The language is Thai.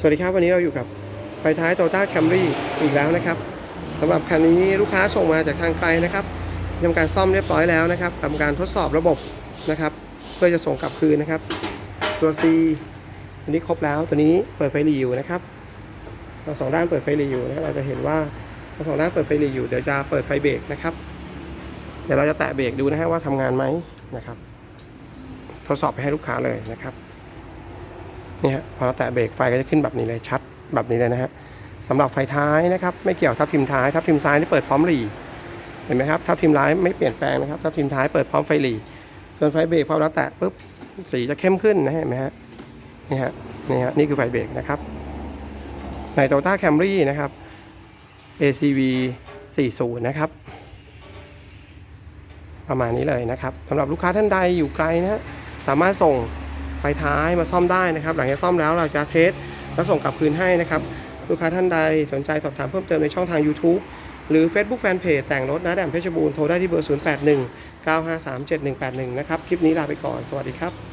สวัสดีครับวันนี้เราอยู่กับไฟท้าย Toyota Camry อีกแล้วนะครับสำหรับคันนี้ลูกค้าส่งมาจากทางไกลนะครับทำการซ่อมเรียบร้อยแล้วนะครับทำการทดสอบระบบนะครับ เพื่อจะส่งกลับคืนนะครับ ตัว C ตัวนี้ครบแล้วตัวนี้เปิดไฟหลีอยู่นะครับเราสองด้านเปิดไฟหลีอยู่นะครับเราจะเห็นว่าเราสองด้านเปิดไฟหลีอยู่เดี๋ยวจะเปิดไฟเบรกนะครับเดี๋ยวเราจะแตะเบรกดูนะฮะว่าทำงานไหมนะครับ ทดสอบไปให้ลูกค้าเลยนะครับ นี่ฮะพอเราแตะเบรกไฟก็จะขึ้นแบบนี้เลยชัดแบบนี้เลยนะฮะสำหรับไฟท้ายนะครับไม่เกี่ยวทับทิมท้ายทับทิมซ้ายที่เปิดพร้อมหลีเห็นไหมครับทับทิมร้ายไม่เปลี่ยนแปลงนะครับทับทิมท้ายเปิดพร้อมไฟหลีส่วนไฟเบรกพอเราแตะปุ๊บสีจะเข้มขึ้นนะเห็นไหมฮะนี่ฮะนี่ฮะนี่คือไฟเบรกนะครับใน Toyota Camry นะครับ ACV 40 นะครับ ประมาณนี้เลยนะครับสำหรับลูกค้าท่านใดอยู่ไกลนะสามารถส่ง ไฟท้ายมาซ่อมได้นะครับ หลังจากซ่อมแล้วเราจะเทสแล้วส่งกลับคืนให้นะครับ ลูกค้าท่านใดสนใจสอบถามเพิ่มเติมในช่องทาง YouTube หรือ Facebook Fanpage แต่งรถนะแดมเพชรบูรณ์โทรได้ที่เบอร์ 0819537181 นะครับ คลิปนี้ลาไปก่อน สวัสดีครับ